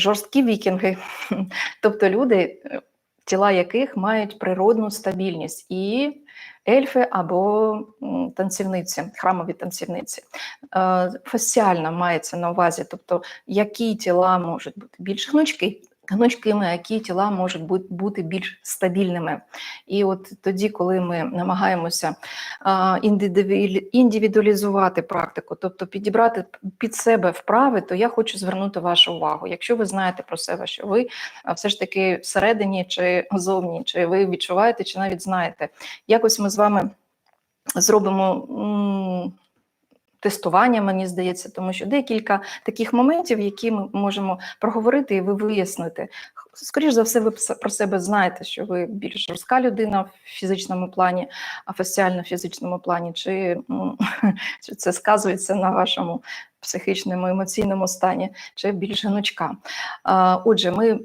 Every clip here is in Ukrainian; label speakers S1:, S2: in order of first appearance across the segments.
S1: жорсткі вікінги, тобто люди, е, тіла яких мають природну стабільність, і ельфи або танцівниці, храмові танцівниці. фасіально Фасціально мається на увазі, тобто які тіла можуть бути більш гнучкі, гнучкими, які тіла можуть бути, більш стабільними. І от тоді, коли ми намагаємося індивідуалізувати практику, тобто підібрати під себе вправи, то я хочу звернути вашу увагу. Якщо ви знаєте про себе, що ви все ж таки всередині чи зовні, чи ви відчуваєте, чи навіть знаєте, якось ми з вами зробимо. Тестування, мені здається, тому що декілька таких моментів, які ми можемо проговорити і ви вияснити. Скоріше за все, ви про себе знаєте, що ви більш жорстка людина в фізичному плані, а фасціально-фізичному плані, чи, чи це сказується на вашому психічному емоційному стані, чи більш гнучка. Отже, ми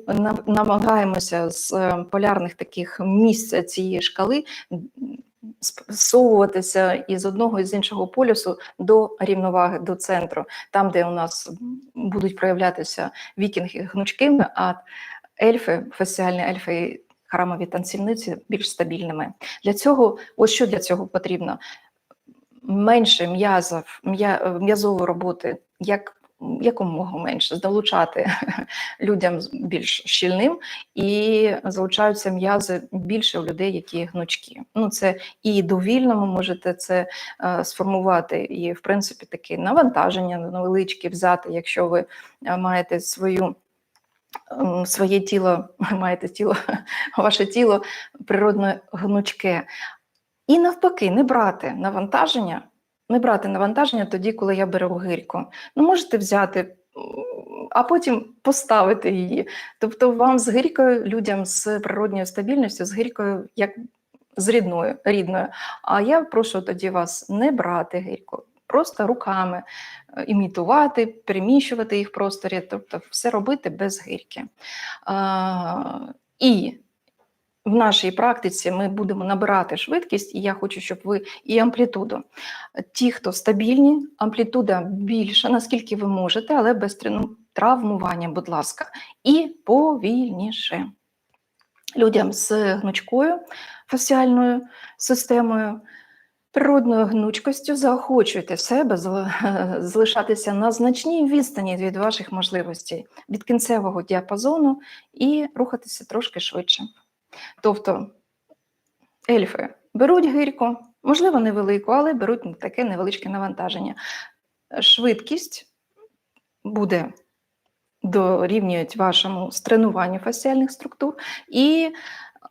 S1: намагаємося з е, полярних таких місць цієї шкали зсовуватися із одного і з іншого полюсу до рівноваги, до центру, там, де у нас будуть проявлятися вікінги гнучкими, а ельфи, фасіальні ельфи храмові танцівниці більш стабільними. Для цього, ось що для цього потрібно? Менше м'язів, м'я- м'язової роботи, як якомога менше долучати людям більш щільним і залучаються м'язи більше у людей, які гнучкі. Ну це і довільно ви можете це е, сформувати, і в принципі таке навантаження невеличке взяти, якщо ви е, маєте свою. ем, Своє тіло, маєте тіло, ваше тіло природно гнучке. І навпаки, не брати навантаження, не брати навантаження тоді, коли я беру гирьку. Ну, можете взяти, а потім поставити її. Тобто, вам з гирькою, людям з природньою стабільністю, з гирькою, як з рідною, рідною. А я прошу тоді вас не брати гирьку, просто руками е, імітувати, переміщувати їх в просторі, тобто все робити без гирьки. А, і в нашій практиці ми будемо набирати швидкість, і я хочу, щоб ви і амплітуду. Ті, хто стабільні, амплітуда більша, наскільки ви можете, але без трену- травмування, будь ласка, і повільніше. Людям з гнучкою фасіальною системою, природною гнучкостю заохочуйте себе залишатися на значній відстані від ваших можливостей, від кінцевого діапазону і рухатися трошки швидше. Тобто ельфи беруть гирьку, можливо, невелику, але беруть таке невеличке навантаження. Швидкість буде дорівнюють вашому стренуванню фасціальних структур, і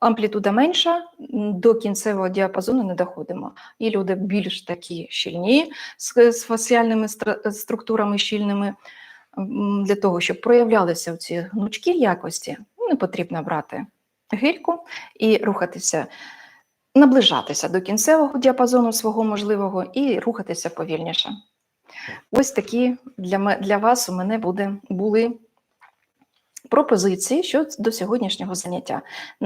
S1: амплітуда менша, до кінцевого діапазону не доходимо. І люди більш такі щільні з, фасціальними структурами щільними, для того, щоб проявлялися ці гнучкі якості, не потрібно брати гирьку і рухатися, наближатися до кінцевого діапазону свого можливого і рухатися повільніше. Ось такі для, для вас у мене буде, були пропозиції щодо сьогоднішнього заняття.